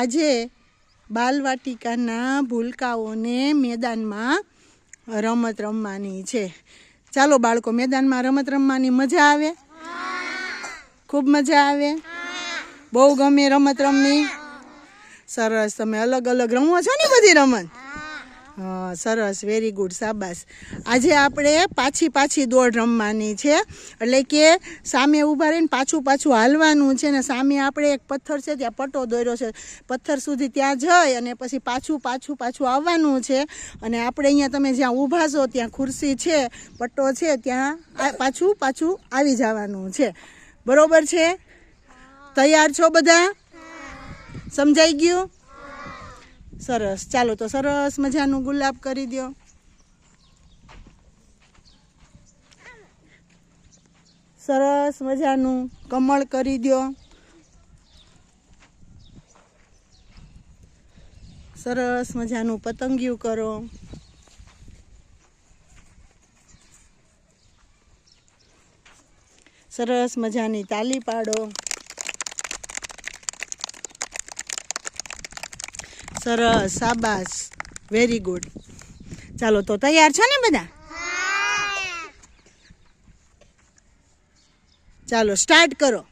આજે બાલવાટિકાના ભૂલકાઓને મેદાનમાં રમત રમવાની છે. ચાલો બાળકો, મેદાનમાં રમત રમવાની મજા આવે? ખૂબ મજા આવે? બહુ ગમે રમત રમવી? સરસ, તમે અલગ અલગ રમો છો ને બધી રમત? સરસ વેરી ગુડ સાબાસ આજે આપણે પાછી પાછી દોડ રમવાની છે. એટલે કે સામે ઊભા રહીને પાછું પાછું હાલવાનું છે ને સામે આપણે એક પથ્થર છે, ત્યાં પટ્ટો દોર્યો છે. પથ્થર સુધી ત્યાં જઈ અને પછી પાછું પાછું પાછું આવવાનું છે. અને આપણે અહીંયા તમે જ્યાં ઊભા છો, ત્યાં ખુરશી છે, પટ્ટો છે, ત્યાં પાછું પાછું આવી જવાનું છે. બરોબર છે? તૈયાર છો બધા? સમજાઈ ગયું? સરસ. ચાલો તો સરસ મજાનું ગુલાબ કરી દો સરસ મજાનું કમળ કરી દો સરસ મજાનું પતંગિયું કરો. સરસ મજાની તાલી પાડો. સરસ આબાસ વેરી ગુડ ચાલો, તો તૈયાર છો ને બધા? ચાલો સ્ટાર્ટ કરો.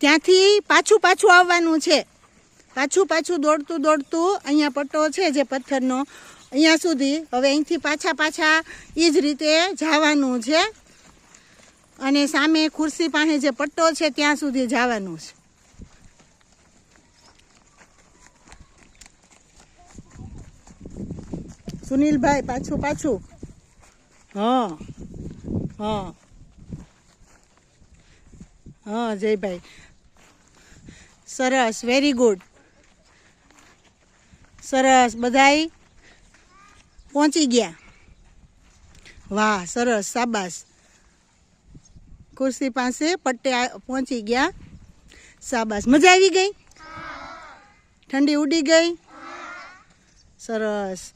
ત્યાંથી પાછું પાછું આવવાનું છે. પાછું પાછું દોડતું દોડતું અહીંયા પટ્ટો છે જે પથ્થરનો અહીંયા સુધી. હવે અહીંથી પાછા પાછા એ જ રીતે જવાનું છે. અને સામે ખુરશી પાસે જે પટ્ટો છે, ત્યાં સુધી જવાનું છે. સુનિલભાઈ, પાછું પાછું. હા હા. હા, જયભાઈ. સરસ વેરી ગુડ સરસ, બધાય પહોંચી ગયા. વાહ, સરસ, શાબાશ. ખુરશી પાસે પટ્ટે પહોંચી ગયા. શાબાશ. મજા આવી ગઈ? ઠંડી ઉડી ગઈ? સરસ.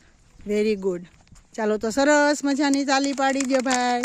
વેરી ગુડ ચાલો તો સરસ મજાની તાલી પાડી દો ભાઈ.